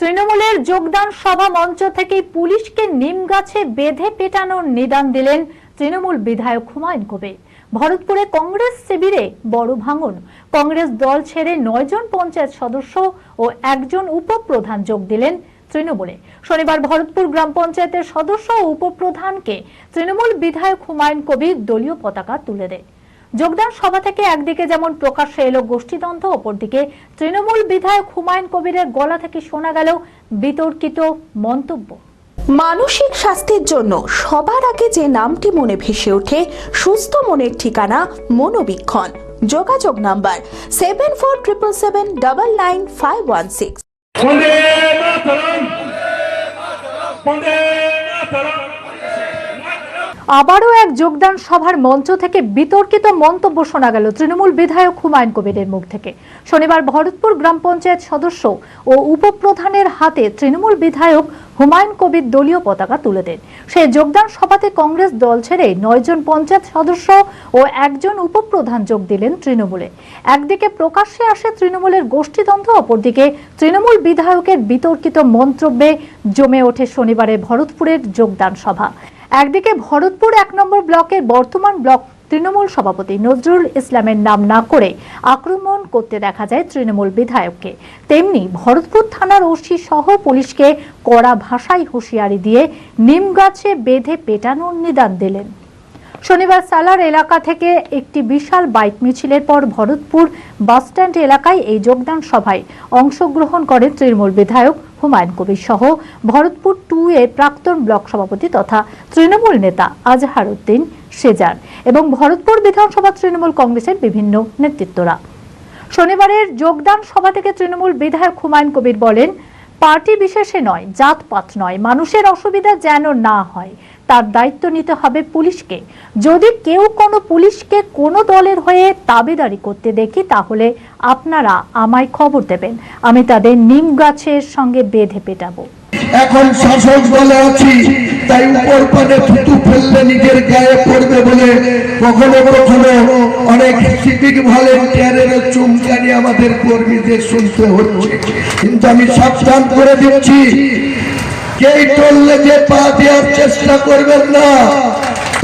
তৃণমূলের যোগদান সভা মঞ্চ থেকে পুলিশকে নিম গাছে বেঁধে পেটানোর নিদান দিলেন তৃণমূল বিধায়ক হুমায়ুন কবির। ভরতপুরে কংগ্রেস শিবিরে বড় ভাঙন। কংগ্রেস দল ছেড়ে নয়জন পঞ্চায়েত সদস্য ও একজন উপপ্রধান যোগ দিলেন তৃণমূলে। শনিবার ভরতপুর গ্রাম পঞ্চায়েতের সদস্য ও উপপ্রধানকে তৃণমূল বিধায়ক হুমায়ুন কবির দলীয় পতাকা তুলে দেয়। যোগদান সভা থেকে একদিকে যেমন প্রকাশ্যে এলো গোষ্ঠীদ্বন্দ্ব অপরদিকে তৃণমূল বিধায়ক হুমায়ুন কবিরের গলা থেকে শোনা গেল বিতর্কিত মন্তব্য। মানসিক স্বাস্থ্যের জন্য সবার আগে যে নামটি মনে ভেসে ওঠে সুস্থ মনের ঠিকানা মনোবীক্ষণ। যোগাযোগ number seven four triple seven double nine five one six. আবারও এক যোগদান সভার মঞ্চ থেকে বিতর্কিত মন্তব্য শোনা গেল তৃণমূল বিধায়ক হুমায়ুন কবিরের মুখ থেকে। শনিবার ভরতপুর গ্রাম পঞ্চায়েত সদস্য ও উপপ্রধানের হাতে তৃণমূল বিধায়ক হুমায়ুন কবির দলীয় পতাকা তুলে দেন। সেই যোগদান সভাতে কংগ্রেস দল ছেড়ে নয়জন পঞ্চায়েত সদস্য ও একজন উপপ্রধান যোগ দিলেন তৃণমূলে। একদিকে প্রকাশ্যে আসে তৃণমূলের গোষ্ঠীদ্বন্দ্ব, অপরদিকে তৃণমূল বিধায়কের বিতর্কিত মন্তব্যে জমে ওঠে শনিবারে ভরতপুরের যোগদান সভা। একদিকে ভরতপুর এক নম্বর ব্লকের বর্তমান ব্লক তৃণমূল সভাপতি নজরুল ইসলামের নাম না করে আক্রমণ করতে দেখা যায় তৃণমূল বিধায়ককে। তেমনি ভরতপুর থানার ওসি সহ পুলিশকে কড়া ভাষায় হুঁশিয়ারি দিয়ে নিমগাছে বেঁধে পেটানোর নিদান দিলেন। শনিবার সালার এলাকা থেকে একটি বিশাল বাইক মিছিলের পর ভরতপুর বাসস্ট্যান্ড এলাকায় এই যোগদান সভায় অংশগ্রহণ করেন তৃণমূল বিধায়ক হুমায়ুন কবির সহ ভরতপুর টু এর প্রাক্তন ব্লক সভাপতি তথা তৃণমূল নেতা আজহার উদ্দিন সেজার এবং ভরতপুর বিধানসভা তৃণমূল কংগ্রেসের বিভিন্ন নেতৃত্বরা। শনিবারের যোগদান সভা থেকে তৃণমূল বিধায়ক হুমায়ুন কবির বলেন পার্টি বিশেষে নয়, জাতপাত নয়, মানুষের অসুবিধা যেন না হয়। তার দায়িত্ব নিতে হবে পুলিশকে। যদি কেউ কোনো পুলিশকে কোনো দলের হয়ে দাবিদারি করতে দেখি, তাহলে আপনারা আমায় খবর দেবেন। আমি তাদের নিম গাছের সঙ্গে বেঁধে পেটাবো। এখন শাসক দলে আছি, তাই উপর পানে থুতু ফেললে নিজের গায়ে পড়বে বলে কখনো কখনো অনেক আমাদের কর্মীদের শুনতে হচ্ছে। কিন্তু আমি সাবধান করে দিচ্ছি, কেই টললে যে পা দেওয়ার চেষ্টা করবেন না।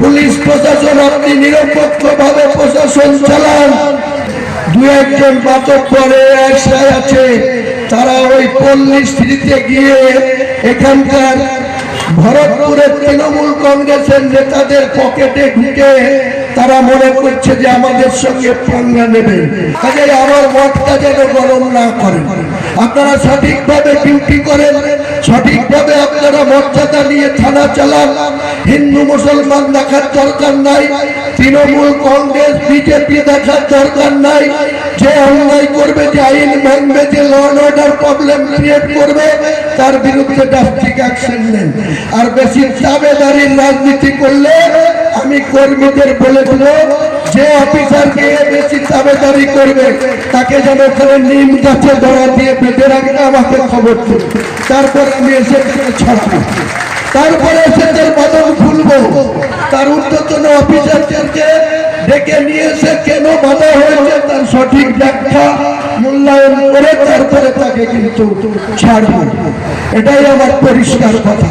পুলিশ প্রশাসন, আপনি নিরপেক্ষ ভাবে প্রশাসন চালান। দু একজন বাতক একসাথে আছে, তারা ওই পল্লী স্ত্রীতে গিয়ে এখানকার ভরতপুরের তৃণমূল কংগ্রেসের নেতাদের পকেটে ঢুকে তারা মনে করছে যে আমাদের সঙ্গে পাঙ্গা নেবে। কাজে আমার মতটা যেন গরম না করেন আপনারা সঠিকভাবে ডিউটি করেন, সঠিকভাবে আপনারা মর্যাদা নিয়ে থানা চালান। হিন্দু, মুসলমান দেখার দরকার নাই, তৃণমূল, কংগ্রেস, বিজেপি দেখার দরকার নাই। যে অন্যায় করবে, যে আইন ভাঙবে যে ল অর্ডার প্রবলেম ক্রিয়েট করবে, তার বিরুদ্ধে ড্রাস্টিক অ্যাকশন নেন। আর বেশি দাবেদারির রাজনীতি করলে আমি কর্মীদের বলে দেব, যে অফিসার গিয়ে বেশি দাবেদারি করবে, তাকে যেন ওখানে নিম গাছে ধরা দিয়ে বেঁধে রাখবে আমাকে খবর দিন। তারপর আমি এসে ছাড়াবো। তারপরে সেদের বদল খুলবো। তার ঊর্ধ্বতন অফিসারদেরকে ডেকে নিয়ে এসে কেন বাধা হয়েছে? তার সঠিক ব্যাখ্যা মূল্যায়ন করে তারপরে তাকে কিন্তু ছাড়ব এটাই আমার পরিষ্কার কথা।